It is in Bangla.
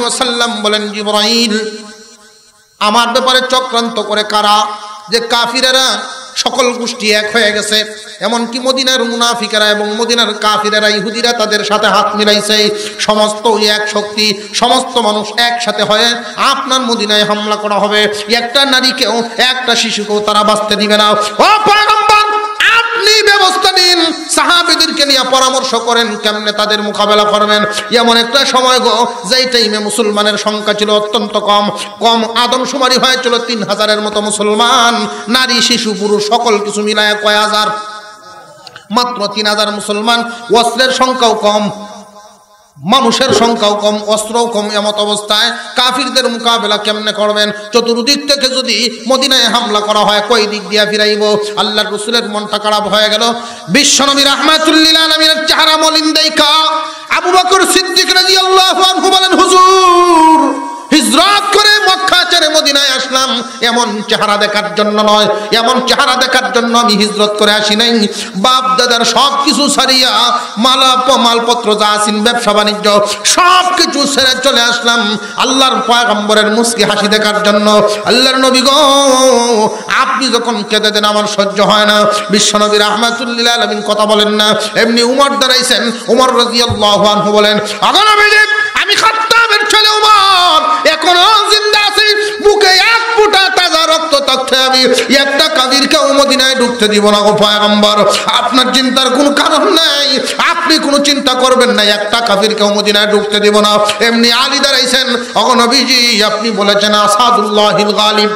ওয়াসাল্লাম বলেন, জিবরাইল, আমার ব্যাপারে চক্রান্ত করে কারা? যে কাফিরেরা সকল গোষ্ঠী এক হয়ে গেছে, এমনকি মদিনার মুনাফিকেরা এবং মদিনার কাফিরেরা ইহুদিরা তাদের সাথে হাত মিলাইছে। সমস্ত এক শক্তি, সমস্ত মানুষ একসাথে হয়ে আপনার মদিনায় হামলা করা হবে। একটা নারীকেও, একটা শিশুকেও তারা বাঁচতে দিবে না। সাহাবিদেরকে নিয়ে পরামর্শ করেন, কেমনে তাদের মোকাবেলা করবেন? এমন একটা সময় গো, যেই টাইমে মুসলমানের সংখ্যা ছিল অত্যন্ত কম। কম আদমশুমারি হয়েছিল তিন হাজারের মতো মুসলমান। নারী, শিশু, পুরুষ, সকল কিছু মিলায় কয় হাজার? মাত্র তিন হাজার মুসলমান। অস্ত্রের সংখ্যাও কম। মানুষের সংখ্যাও কম, অস্ত্রও কম এমত অবস্থায়। কাফিরদের মোকাবেলা কেমনে করবেন? চতুর্দিক থেকে যদি মদিনায় হামলা করা হয়, কই দিক দিয়া ফিরাইব? আল্লাহ রসুলের মনটা খারাপ হয়ে গেল। বিশ্বনবী রহমাতুল্লিল আলমীর চেহারা মলিন দেখা। এমন চেহারা দেখার জন্য নয়, এমন চেহারা দেখার জন্য আমি হিজরত করে আসি নাই। বাপ দাদার সব কিছু ছাড়িয়া মালা মালপত্র যা আছেন, ব্যবসা বাণিজ্য সব কিছু ছেড়ে চলে আসলাম আল্লাহর পয়গম্বরের মুস্কি হাসি দেখার জন্য। আল্লাহর নবী গো, আপনি যখন কেঁদে দেন, আমার সহ্য হয় না। বিশ্বনবী রহমাতুল্লিল আলমিন কথা বলেন না। এমনি উমর দাঁড়াইছেন, উমর রাজিয়াল্লাহু আনহু বলেন অগনবীজি আমি খাত্তাবের আমি একটা কাদিরকেও মদিনায় ঢুকতে দিব না গো পয়গম্বর। আপনার চিন্তার কোনো কারণ নাই। আপনি কোনো চিন্তা করবেন না, একটা কাফিরকেও মদিনায় ঢুকতে দিব না। এমনি আলী দাঁড়াইছেন অগনবীজি আপনি বলেছেন আসাদুল্লাহিল গালিব।